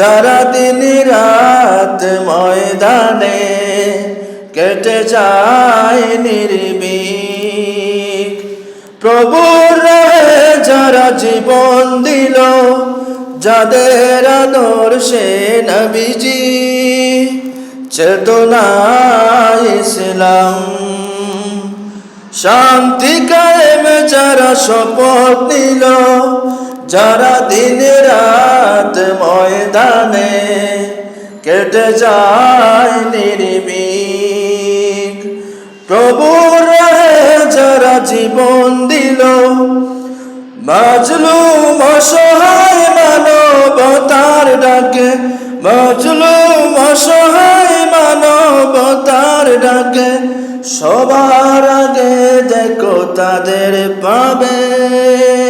যারা দিন রাত ময়দানে কেটে যায় নির্বিক প্রভুর যারা জীবন দিল, যাদের আদর্শে নবীজি। চেতনা ইসলাম। শান্তি কায়েমে যারা শপথ নিল যারা দিন রাত ময়দানে কেটে যায় নির্বিক প্রভুর যারা জীবন দিল, মাজলুম অসহায় মানবতার ডাকে। মাজলুম অসহায় মানবতার ডাকে। সবার আগে দেখো তাদের পাবে।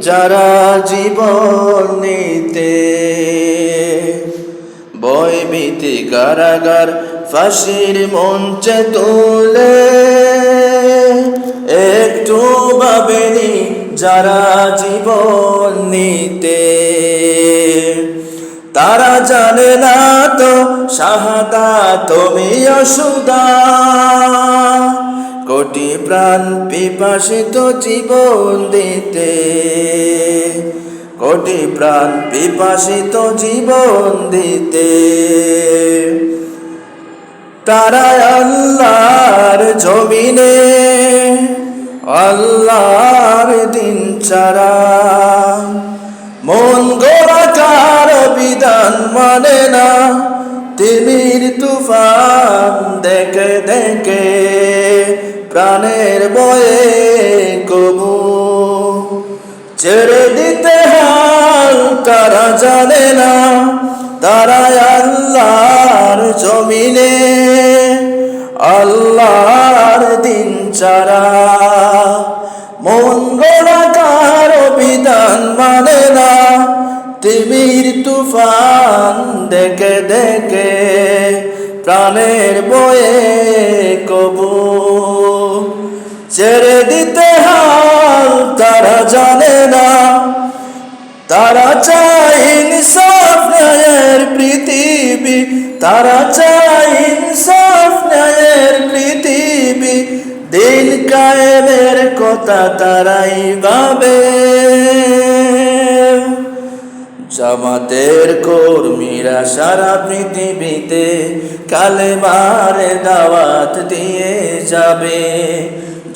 যারা জীবন নিতে ভীতি কারাগার ফাঁসির মঞ্চে তুলে, একটু ভাবেনি যারা জীবন নিতে। তারা জানে না তো শাহাদা তুমি অসুদা কোটি প্রাণ পিপাসিত জীবন দিতে। কোটি প্রাণ পিপাসিত জীবন দিতে। তারা আল্লাহর জমিনে, আল্লাহর দিন ছাড়া। মন গোড়াকার বিধান মানে না, তিমির তুফান দেখে দেখে। প্রাণের বয়ে কবু। ছেড়ে দিতে হাল তারা জানে না তারা আল্লাহর জমিনে। আল্লাহর দিন চারা মন গোড়াকার বিধান মানে না। তিমির তুফান দেখে দেখে প্রাণের বয়ে কবু। ছেড়ে দিতে হাল তারা জানে না। তারা চায় ইনসাফ, ন্যায়ের পৃথিবী তারা চায় ইনসাফ, ন্যায়ের পৃথিবী দিন কায়েমের কথা তারাই ভাবে। জামাতের কর্মীরা সারা পৃথিবীতে কালে মারে দাওয়াত দিয়ে যাবে।